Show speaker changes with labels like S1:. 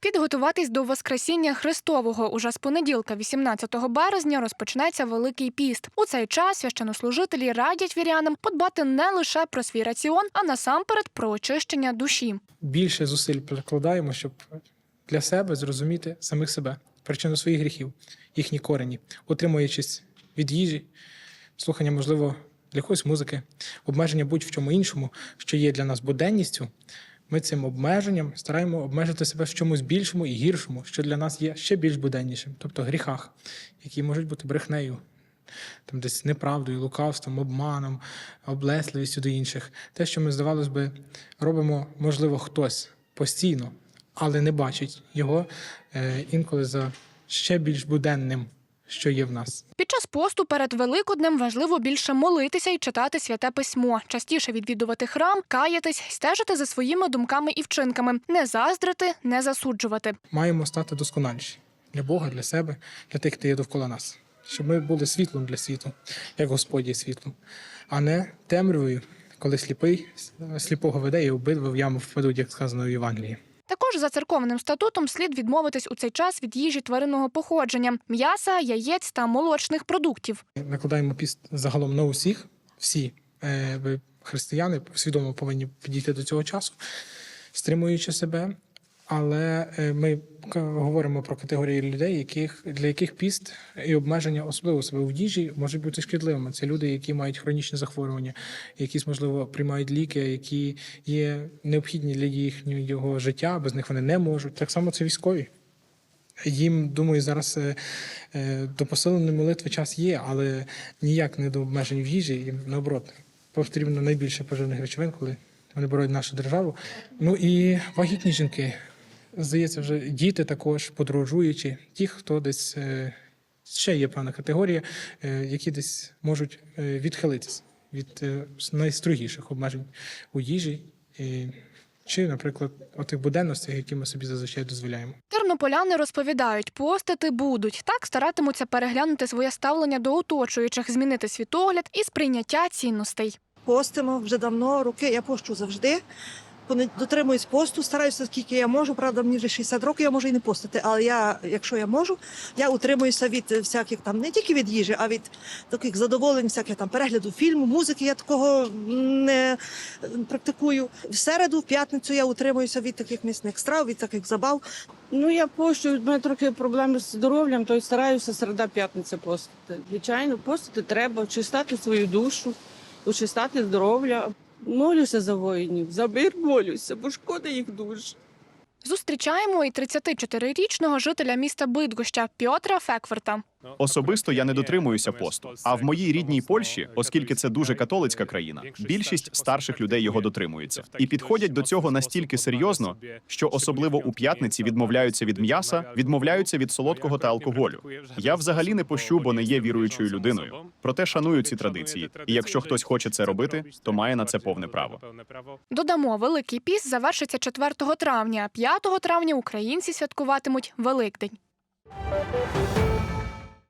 S1: Підготуватись до Воскресіння Христового уже з понеділка, 18 березня, розпочнеться Великий піст. У цей час священнослужителі радять вірянам подбати не лише про свій раціон, а насамперед про очищення душі.
S2: більше зусиль прикладаємо, щоб для себе зрозуміти самих себе, причину своїх гріхів, їхні корені, утримуючись від їжі, слухання, можливо, для якоїсь музики, обмеження будь-в чому іншому, що є для нас буденністю. Ми цим обмеженням стараємо обмежити себе в чомусь більшому і гіршому, що для нас є ще більш буденнішим, тобто гріхах, які можуть бути брехнею, там десь неправдою, лукавством, обманом, облесливістю до інших. Те, що ми, здавалось би, робимо, можливо, хтось постійно, але не бачить його е, інколи за ще більш буденним, що є в нас.
S1: Під час посту перед Великоднем важливо більше молитися і читати святе письмо, частіше відвідувати храм, каятись, стежити за своїми думками і вчинками, не заздрити, не засуджувати.
S2: Маємо стати досконаліші для Бога, для себе, для тих, хто є довкола нас. Щоб ми були світлом для світу, як Господь є світлом, а не темрявою, коли сліпий сліпого веде і обидва в яму впадуть, як сказано в Євангелії.
S1: Також за церковним статутом слід відмовитись у цей час від їжі тваринного походження, м'яса, яєць та молочних продуктів.
S2: Накладаємо піст загалом на усіх. Всі е, християни свідомо повинні підійти до цього часу, стримуючи себе. Але е, ми говоримо про категорії людей, яких для яких піст і обмеження, особливо себе в їжі, можуть бути шкідливими. Це люди, які мають хронічні захворювання, якісь можливо приймають ліки, які є необхідні для їхнього життя. Без них вони не можуть. Так само це військові. Їм, думаю, зараз е, е, до посиленої молитви час є, але ніяк не до обмежень в їжі. Їм наоборот потрібно найбільше поживних речовин, коли вони боронять нашу державу. Ну і вагітні жінки. Здається, вже діти також подорожуючі, ті, хто десь е, ще є певна категорія, е, які десь можуть е, відхилитися від найстрогіших обмежень у їжі. І, чи, наприклад, отих буденностях, які ми собі зазвичай дозволяємо.
S1: Тернополяни розповідають, постити будуть. Так старатимуться переглянути своє ставлення до оточуючих, змінити світогляд і сприйняття цінностей.
S3: Постимо вже давно, роки я пощу завжди. Коли дотримуюсь посту, стараюся скільки я можу. Правда, мені вже 60 років, я можу і не постити. Але я, якщо я можу, я утримуюся від всяких там не тільки від їжі, а від таких задоволень, всяких там перегляду фільму, музики. Я такого не практикую. В середу, в п'ятницю я утримуюся від таких місних страв, від таких забав.
S4: Ну, я пощу, в мене трохи проблеми з здоров'ям, то й стараюся середа п'ятниця постити. Звичайно, постити треба, очистати свою душу, очистати здоров'я. Молюся за воїнів, за мир молюся, бо шкода їх дуже.
S1: Зустрічаємо і 34-річного жителя міста Бидгоща Пьотра Фекверта.
S5: Особисто я не дотримуюся посту. А в моїй рідній Польщі, оскільки це дуже католицька країна, більшість старших людей його дотримуються і підходять до цього настільки серйозно, що особливо у п'ятниці відмовляються від м'яса, відмовляються від солодкого та алкоголю. Я взагалі не пощу, бо не є віруючою людиною. Проте шаную ці традиції. І якщо хтось хоче це робити, то має на це повне право.
S1: Додамо, Великий піст завершиться 4 травня. 5 травня українці святкуватимуть Великдень.